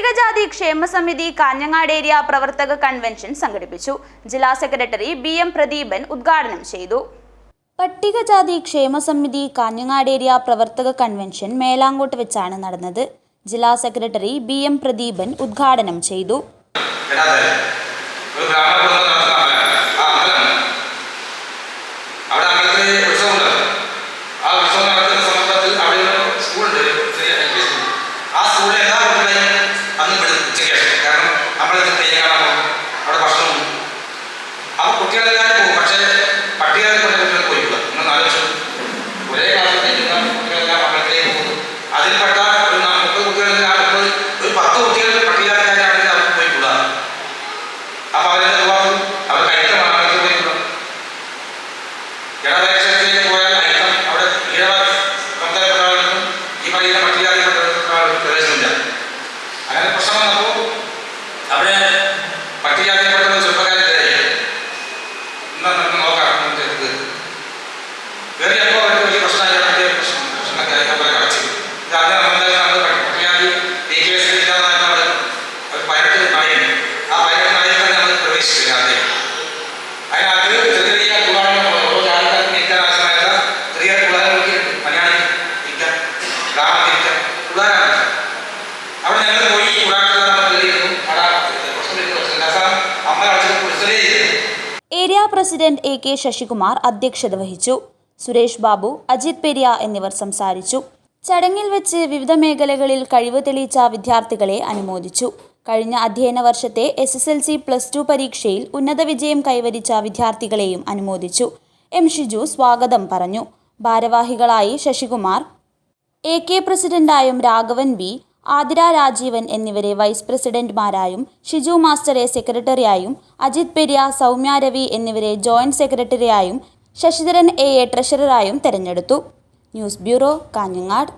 പട്ടികജാതി ക്ഷേമ സമിതി കാഞ്ഞങ്ങാട് ഏരിയ പ്രവർത്തക കൺവെൻഷൻ സംഘടിപ്പിച്ചു. ജില്ലാ സെക്രട്ടറി ബി എം പ്രദീപൻ ഉദ്ഘാടനം ചെയ്തു. പട്ടികജാതി ക്ഷേമ സമിതി കാഞ്ഞങ്ങാട് ഏരിയ പ്രവർത്തക കൺവെൻഷൻ മേലാങ്കോട്ട് വെച്ചാണ് നടന്നത്. ജില്ലാ സെക്രട്ടറി ബി എം പ്രദീപൻ ഉദ്ഘാടനം ചെയ്തു. ഒരു അങ്ങനെ പ്രശ്നം വന്നപ്പോൾ അവിടെ പട്ടികജാതിപ്പെട്ട ഒരു ചെറുപ്പക്കാരെ കയറി എന്നാ നമുക്ക് നോക്കാം നമുക്ക് കയറിയപ്പോൾ അവർക്ക് വലിയ പ്രശ്നമായി മറ്റേ പ്രശ്നം പ്രശ്നമൊക്കെ ആയി പോലെ കളിച്ചു ഇത് ആദ്യം നമ്മൾ നമ്മൾ പട്ടികജാതി ഡി കെ എസ് ഇല്ലാന്നായിട്ട് അവിടെ ഒരു പതിനെട്ട് നാളികയുണ്ട് ആ പതിനെട്ട് നാളിൽ തന്നെ നമ്മൾ പ്രവേശിച്ചില്ല ആദ്യം. അതിനകത്ത് ചെറിയ ചെറിയ കുളങ്ങൾ ഓരോ ജാതിക്കാർക്കും നിൽക്കാൻ ആവശ്യമായിട്ടുള്ള ചെറിയ കുളങ്ങൾക്ക് മലയാളി നിൽക്കാൻ ഗ്രാമത്തിരിക്കാൻ കുളാനാണ് അവിടെ ഞങ്ങൾ പോയി ഈ കുളാക്കൾ നമ്മൾ കയറിയിരുന്നു അവിടെ പ്രശ്നം പ്രശ്നം അവസാനം അമ്മ അടച്ചിട്ട് കുളിച്ചതേ ചെയ്തു area president A K Sasikumar അധ്യക്ഷത വഹിച്ചു. സുരേഷ് ബാബു അജിത് പെരിയ എന്നിവർ സംസാരിച്ചു. ചടങ്ങിൽ വെച്ച് വിവിധ മേഖലകളിൽ കഴിവ് തെളിയിച്ച വിദ്യാർത്ഥികളെ അനുമോദിച്ചു. കഴിഞ്ഞ അധ്യയന വർഷത്തെ S S L C plus two പരീക്ഷയിൽ ഉന്നത വിജയം കൈവരിച്ച വിദ്യാർത്ഥികളെയും അനുമോദിച്ചു. എം ഷിജു സ്വാഗതം പറഞ്ഞു. ഭാരവാഹികളായി ശശികുമാർ എ കെ പ്രസിഡന്റായും രാഘവൻ ബി ആതിര രാജീവൻ എന്നിവരെ വൈസ് പ്രസിഡന്റുമാരായും ഷിജു മാസ്റ്ററെ സെക്രട്ടറിയായും അജിത് പെരിയ സൗമ്യ രവി എന്നിവരെ ജോയിന്റ് സെക്രട്ടറിയായും ശശിധരൻ എ എ ട്രഷററായും തെരഞ്ഞെടുത്തു. News bureau Kanhangad.